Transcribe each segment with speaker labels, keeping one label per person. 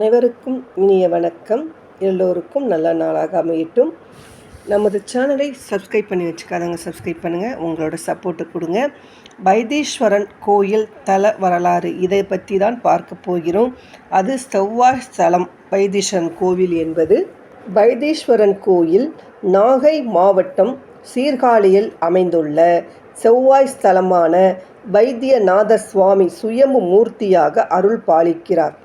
Speaker 1: அனைவருக்கும் இனிய வணக்கம். எல்லோருக்கும் நல்ல நாளாக அமையட்டும். நமது சேனலை சப்ஸ்கிரைப் பண்ணி வச்சுக்காதவங்க சப்ஸ்கிரைப் பண்ணுங்கள் உங்களோட சப்போர்ட்டு கொடுங்க. வைத்தீஸ்வரன் கோயில் தல வரலாறு இதை பற்றி தான் பார்க்க போகிறோம். அது செவ்வாய் ஸ்தலம். வைத்தீஸ்வரன் கோவில் என்பது வைத்தீஸ்வரன் கோயில் நாகை மாவட்டம் சீர்காழியில் அமைந்துள்ள செவ்வாய் ஸ்தலமான வைத்தியநாத சுவாமி சுயம்பு மூர்த்தியாக அருள் பாலிக்கிறார்.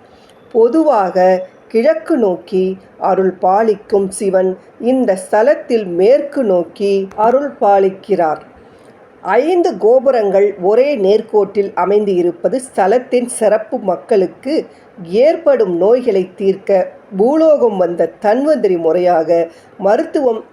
Speaker 1: பொதுவாக கிழக்கு நோக்கி அருள் பாலிக்கும் சிவன் இந்த ஸ்தலத்தில் மேற்கு நோக்கி அருள் பாலிக்கிறார். ஐந்து கோபுரங்கள் ஒரே நேர்கோட்டில் அமைந்து இருப்பது ஸ்தலத்தின் சிறப்பு மக்களுக்கு ஏற்படும் நோய்களை தீர்க்க பூலோகம் வந்த தன்வந்திரி முறையாக மருத்துவம்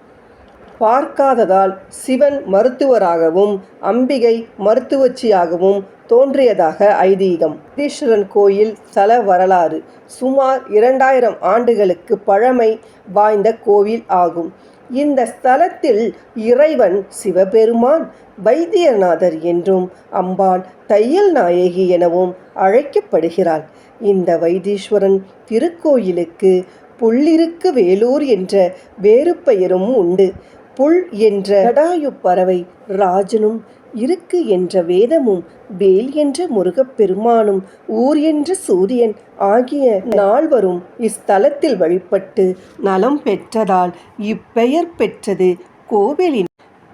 Speaker 1: பார்க்காததால் சிவன் மருத்துவராகவும் அம்பிகை மருத்துவச்சியாகவும் தோன்றியதாக ஐதீகம். ஈஸ்வரன் கோயில் தல வரலாறு சுமார் இரண்டாயிரம் ஆண்டுகளுக்கு பழமை வாய்ந்த கோவில் ஆகும். இந்த ஸ்தலத்தில் இறைவன் சிவபெருமான் வைத்தியநாதர் என்றும் அம்பாள் தையல் நாயகி எனவும் அழைக்கப்படுகிறாள். இந்த வைத்தீஸ்வரன் திருக்கோயிலுக்கு புள்ளிருக்கு வேலூர் என்ற வேறு பெயரும் உண்டு. புல் என்ற கடாயு பறவை ராஜனும் இருக்கு என்ற வேதமும் வேல் என்ற முருகப்பெருமானும் ஊர் என்ற சூரியன் ஆகிய நால்வரும் இஸ்தலத்தில் வழிபட்டு நலம் பெற்றதால் இப்பெயர் பெற்றது கோவிலின்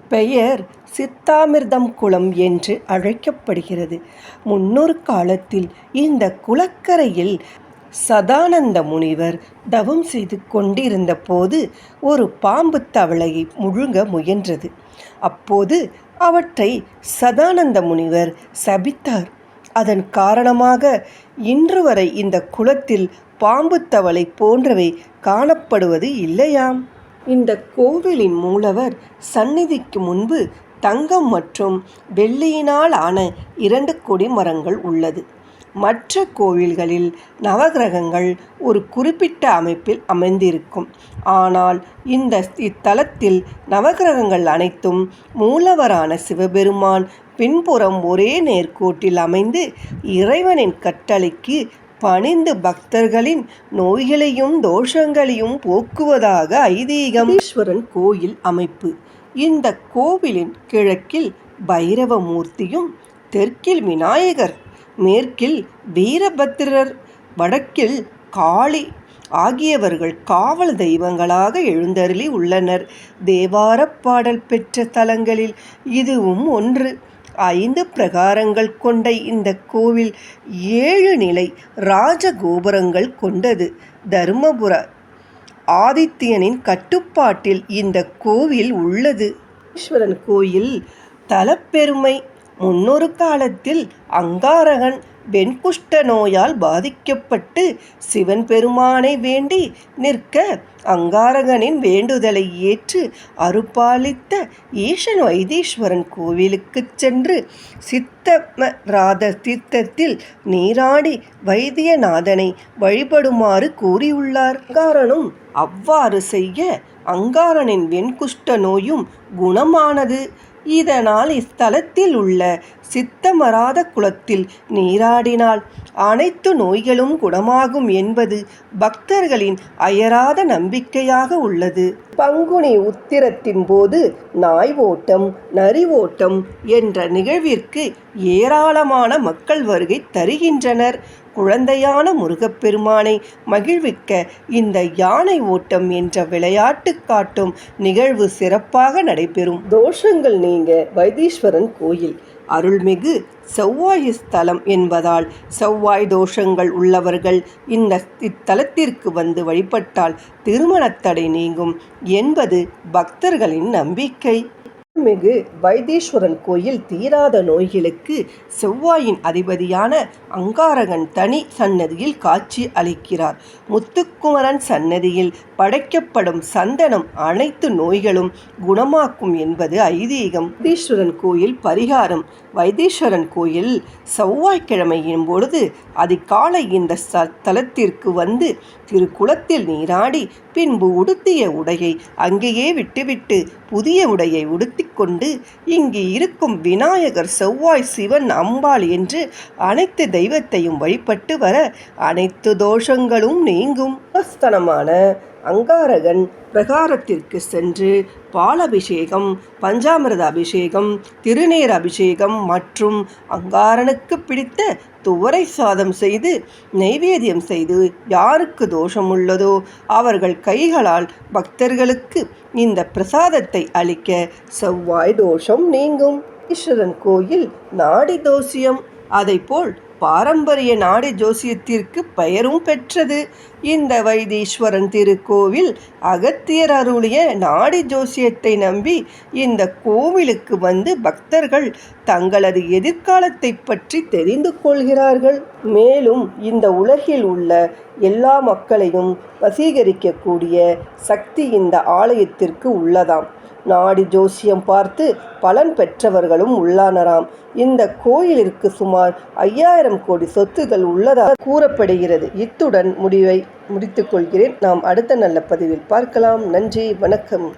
Speaker 1: பெயர் சித்தாமிர்தம் குளம் என்று அழைக்கப்படுகிறது. முன்னொரு காலத்தில் இந்த குளக்கரையில் சதானந்த முனிவர் தவம் செய்து கொண்டிருந்த போது ஒரு பாம்பு தவளையை முழுங்க முயன்றது. அப்போது அவற்றை சதானந்த முனிவர் சபித்தார். அதன் காரணமாக இன்று வரை இந்த குளத்தில் பாம்பு தவளை போன்றவை காணப்படுவது இல்லையாம். இந்த கோவிலின் மூலவர் சந்நிதிக்கு முன்பு தங்கம் மற்றும் வெள்ளியினால் ஆன இரண்டு கொடிமரங்கள் உள்ளது. மற்ற கோவில்களில் நவகிரகங்கள் ஒரு குறிப்பிட்ட அமைப்பில் அமைந்திருக்கும். ஆனால் இந்த இத்தலத்தில் நவகிரகங்கள் அனைத்தும் மூலவரான சிவபெருமான் பின்புறம் ஒரே நேர்கோட்டில் அமைந்து இறைவனின் கட்டளைக்கு பணிந்து பக்தர்களின் நோய்களையும் தோஷங்களையும் போக்குவதாக ஐதீகமேஸ்வரன் கோயில் அமைப்பு. இந்த கோவிலின் கிழக்கில் பைரவமூர்த்தியும் தெற்கில் விநாயகர். மேற்கில் வீரபத்திரர் வடக்கில் காளி ஆகியவர்கள் காவல் தெய்வங்களாக எழுந்தருளி உள்ளனர். தேவாரப் பாடல் பெற்ற தலங்களில் இதுவும் ஒன்று. ஐந்து பிரகாரங்கள் கொண்ட இந்த கோவில் ஏழு நிலை ராஜகோபுரங்கள் கொண்டது. தருமபுர ஆதித்யனின் கட்டுப்பாட்டில் இந்த கோவில் உள்ளது. ஈஸ்வரன் கோயில் தலப்பெருமை முன்னொரு காலத்தில் அங்காரகன் வெண்குஷ்ட நோயால் பாதிக்கப்பட்டு சிவன் பெருமானை வேண்டி நிற்க அங்காரகனின் வேண்டுதலை ஏற்று அருப்பாலித்த ஈசன் வைத்தீஸ்வரன் கோவிலுக்குச் சென்று சித்தமராத தீர்த்தத்தில் நீராடி வைத்தியநாதனை வழிபடுமாறு கூறியுள்ளார். காரணம் அவ்வாறு செய்ய அங்காரனின் வெண்குஷ்ட நோயும் குணமானது. இதனால் இஸ்தலத்தில் உள்ள சித்தமராத குளத்தில் நீராடினால் அனைத்து நோய்களும் குணமாகும் என்பது பக்தர்களின் அயராத நம்பிக்கையாக உள்ளது. பங்குனி உத்திரத்தின் போது நாய் ஓட்டம் நரி ஓட்டம் என்ற நிகழ்விற்கு ஏராளமான மக்கள் வருகை தருகின்றனர். குழந்தையான முருகப்பெருமானை மகிழ்விக்க இந்த யானை ஓட்டம் என்ற விளையாட்டு காட்டும் நிகழ்வு சிறப்பாக நடைபெறும். தோஷங்கள் நீங்க வைத்தீஸ்வரன் கோயில். அருள்மிகு செவ்வாய் ஸ்தலம் என்பதால் செவ்வாய் தோஷங்கள் உள்ளவர்கள் இந்த இத்தலத்திற்கு வந்து வழிபட்டால் திருமணத்தடை நீங்கும் என்பது பக்தர்களின் நம்பிக்கை. மிகு வைத்தீஸ்வரன் கோயில் தீராத நோய்களுக்கு செவ்வாயின் அதிபதியான அங்காரகன் தனி சன்னதியில் காட்சி அளிக்கிறார். முத்துக்குமரன் சன்னதியில் படைக்கப்படும் சந்தனம் அனைத்து நோய்களும் குணமாக்கும் என்பது ஐதீகம். வைத்தீஸ்வரன் கோயில் பரிகாரம். வைத்தீஸ்வரன் கோயில் செவ்வாய்க்கிழமையின் பொழுது அதிகாலை இந்த தலத்திற்கு வந்து திருக்குளத்தில் நீராடி பின்பு உடுத்திய உடையை அங்கேயே விட்டுவிட்டு புதிய உடையை உடுத்தி கொண்டு இங்கு இருக்கும் விநாயகர் செவ்வாய் சிவன் அம்பாள் என்று அனைத்து தெய்வத்தையும் வழிபட்டு வர அனைத்து தோஷங்களும் நீங்கும். அஸ்தனமான அங்காரகன் பிரகாரத்திற்கு சென்று பாலபிஷேகம் பஞ்சாமிரத அபிஷேகம் திருநீர் அபிஷேகம் மற்றும் அங்காரனுக்கு பிடித்த துவரை சாதம் செய்து நைவேத்தியம் செய்து யாருக்கு தோஷம் உள்ளதோ அவர்கள் கைகளால் பக்தர்களுக்கு இந்த பிரசாதத்தை அளிக்க செவ்வாய் தோஷம் நீங்கும். ஈஸ்வரன் கோயில் நாடி தோசியம் அதைப்போல் பாரம்பரிய நாடி ஜோசியத்திற்கு பெயரும் பெற்றது. இந்த வைத்தீஸ்வரன் திருக்கோவில் அகத்தியர் அருளிய நாடி ஜோசியத்தை நம்பி இந்த கோவிலுக்கு வந்து பக்தர்கள் தங்களது எதிர்காலத்தை பற்றி தெரிந்து கொள்கிறார்கள். மேலும் இந்த உலகில் உள்ள எல்லா மக்களையும் வசீகரிக்கக்கூடிய சக்தி இந்த ஆலயத்திற்கு உள்ளதாம். நாடி ஜோசியம் பார்த்து பலன் பெற்றவர்களும் உள்ளானராம். இந்த கோயிலிற்கு சுமார் ஐயாயிரம் கோடி சொத்துகள் உள்ளதாக கூறப்படுகிறது. இத்துடன் முடிவை முடித்துக்கொள்கிறேன் நாம் அடுத்த நல்ல பதிவில் பார்க்கலாம். நன்றி வணக்கம்.